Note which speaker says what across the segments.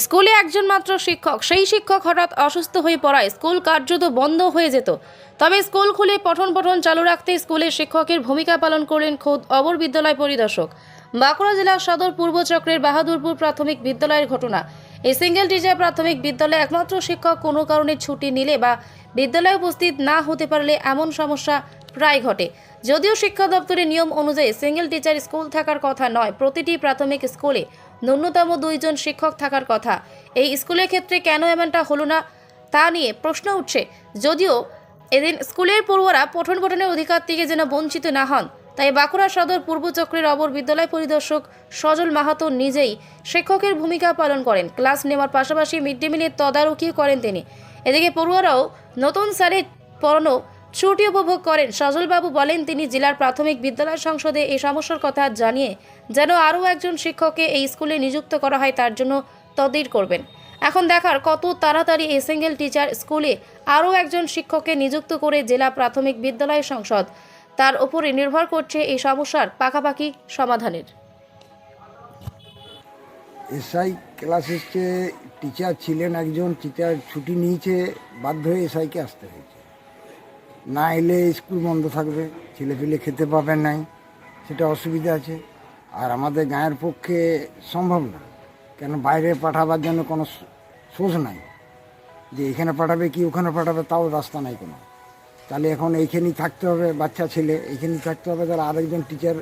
Speaker 1: স্কুলে একজন মাত্র শিক্ষক, সেই শিক্ষক হঠাৎ অসুস্থ হয়ে পড়ায়। স্কুল কার্যত বন্ধ হয়ে যেত। তবে স্কুল খুলে পঠন পঠন চালু রাখতে স্কুলের শিক্ষকের ভূমিকা পালন করলেন খোদ অবর বিদ্যালয় পরিদর্শক। বাঁকুড়া জেলার সদর পূর্ব চক্রের বাহাদুরপুর প্রাথমিক বিদ্যালয়ের ঘটনা। এই সিঙ্গেল টিচার প্রাথমিক বিদ্যালয়ে একমাত্র শিক্ষক কোনো কারণে ছুটি নিলে বা বিদ্যালয়ে উপস্থিত না হতে পারলে এমন সমস্যা প্রায় ঘটে। যদিও শিক্ষা দপ্তরের নিয়ম অনুযায়ী সিঙ্গেল টিচার স্কুল থাকার কথা নয়, প্রতিটি প্রাথমিক স্কুলে ন্যূনতম দুইজন শিক্ষক থাকার কথা। এই স্কুলের ক্ষেত্রে কেন এমনটা হলো না, তা নিয়ে প্রশ্ন উঠছে। যদিও এদিন স্কুলের পড়ুয়ারা পঠন পঠনের অধিকার থেকে যেন বঞ্চিত না হন, তাই বাঁকুড়া সদর পূর্ব চক্রের অবর বিদ্যালয় পরিদর্শক সজল মাহাতো নিজেই শিক্ষকের ভূমিকা পালন করেন। ক্লাস নেওয়ার পাশাপাশি মিড ডে মিলের তদারকিও করেন তিনি। এদিকে পড়ুয়ারাও নতুন স্যারে পড়ানো ছুটি উপভোগ করেন। সজলবাবু বলেন, তিনি জেলার প্রাথমিক বিদ্যালয় সংসদে এই সমস্যার কথা জানিয়ে যেন আরও একজন শিক্ষককে এই স্কুলে নিযুক্ত করা হয়, তার জন্য তদির করবেন। এখন দেখার কত তাড়াতাড়ি এই সিঙ্গেল টিচার স্কুলে আরও একজন শিক্ষককে নিযুক্ত করে জেলা প্রাথমিক বিদ্যালয় সংসদ। তার উপরে নির্ভর করছে এই সমস্যার পাকাপাকি সমাধানের।
Speaker 2: এসআই ক্লাস টিচার ছিলেন একজন, টিচার ছুটি নিয়েছে, বাধ্য হয়ে এসআইকে আসতে হয়েছে। না এলে স্কুল বন্ধ থাকবে ছেলেপিলে খেতে পাবে নাই সেটা অসুবিধা আছে। আর আমাদের গাঁয়ের পক্ষে সম্ভব না কেন বাইরে পাঠাবার জন্য কোনো সোর্স নাই। যে এখানে পাঠাবে কি ওখানে পাঠাবে তাও রাস্তা নাই কোনো। তাহলে এখন এইখানেই থাকতে হবে বাচ্চা ছেলে এইখানেই থাকতে হবে তাহলে আরেকজন টিচার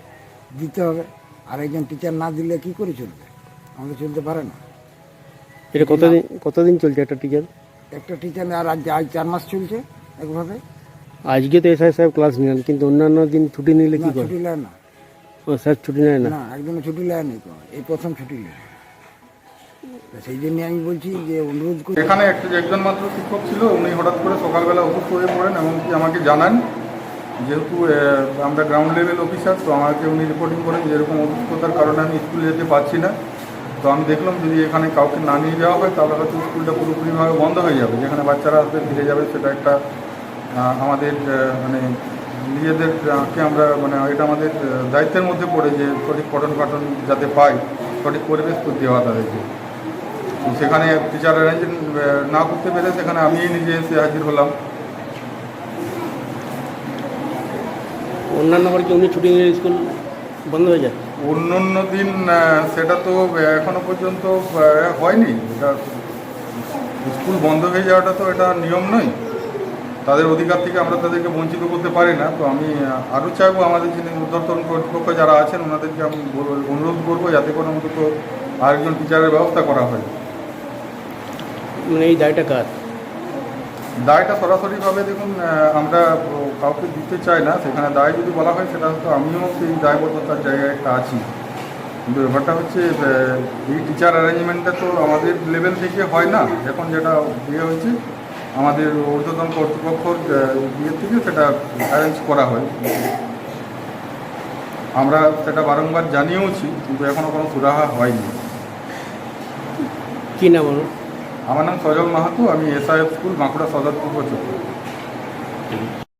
Speaker 2: দিতে হবে। আরেকজন টিচার না দিলে কি করে চলবে? আমাদের চলতে পারে না।
Speaker 3: এটা কতদিন কতদিন চলছে একটা টিচার
Speaker 2: একটা টিচার আর চার মাস চলছে একভাবে।
Speaker 3: আজকে তো এসআই সাহেব ক্লাস নিলেন কিন্তু অন্যান্য দিন ছুটি নিলে কি করে?
Speaker 2: ছুটি নেয় না।
Speaker 3: ও স্যার ছুটি নেয় না?
Speaker 2: না একদিনও ছুটি নেয় নেই তো এই প্রথম ছুটি তা সেই জন্য আমি বলছি যে অনুরোধ করি
Speaker 4: এখানে একটা একজন মাত্র শিক্ষক ছিল উনি হঠাৎ করে সকালবেলা অসুস্থ হয়ে পড়েন এমনকি আমাকে জানান যেহেতু আমরা গ্রাউন্ড লেভেল অফিসার তো আমাকে উনি রিপোর্টিং করেন যে এরকম অসুস্থতার কারণে আমি স্কুলে যেতে পারছি না। তো আমি দেখলাম যদি এখানে কাউকে না নিয়ে যাওয়া হয় তাহলে হয়তো স্কুলটা পুরোপুরিভাবে বন্ধ হয়ে যাবে। যেখানে বাচ্চারা আসবে ফিরে যাবে সেটা একটা আমাদের মানে নিজেদেরকে আমরা মানে এটা আমাদের দায়িত্বের মধ্যে পড়ে যে সঠিক পঠন পাঠন যাতে পাই সঠিক পরিবেশ তো দেওয়া তাদেরকে। তো সেখানে টিচার অ্যারেঞ্জ না করতে পেরে সেখানে আমিই নিজে এসে হাজির হলাম।
Speaker 3: অন্যান্য বার কি উনি ছুটি নিলে স্কুল বন্ধ হয়ে যায়?
Speaker 4: অন্য অন্য দিন সেটা তো এখনও পর্যন্ত হয়নি। এটা স্কুল বন্ধ হয়ে যাওয়াটা তো এটা নিয়ম নয়। তাদের অধিকার থেকে আমরা তাদেরকে বঞ্চিত করতে পারি না। তো আমি আরও চাইব আমাদের যিনি উদ্যোতন কর্তৃপক্ষ যারা আছেন ওনাদেরকে আমি অনুরোধ করব যাতে করে অন্তত আরেকজন টিচারের ব্যবস্থা করা হয়।
Speaker 3: মানে এই দায়টা কার?
Speaker 4: দায়টা সরাসরিভাবে দেখুন আমরা কাউকে দিতে চাই না। সেখানে দায় যদি বলা হয় সেটা হয়তো আমিও সেই দায়বদ্ধতার জায়গায় একটা আছি। কিন্তু ব্যাপারটা হচ্ছে এই টিচার অ্যারেঞ্জমেন্টটা তো আমাদের লেভেল থেকে হয় না। এখন যেটা ইয়ে হয়েছে আমাদের ঊর্ধ্বতন কর্তৃপক্ষর ইয়ে থেকে সেটা অ্যারেঞ্জ করা হয়। আমরা সেটা বারংবার জানিয়েওছি কিন্তু এখনও কোনো সুরাহা হয়নি।
Speaker 3: কি নাম
Speaker 4: আমার নাম সজল মাহাতো আমি এসআইএফ স্কুল বাঁকুড়া সদর পূর্ব চক্র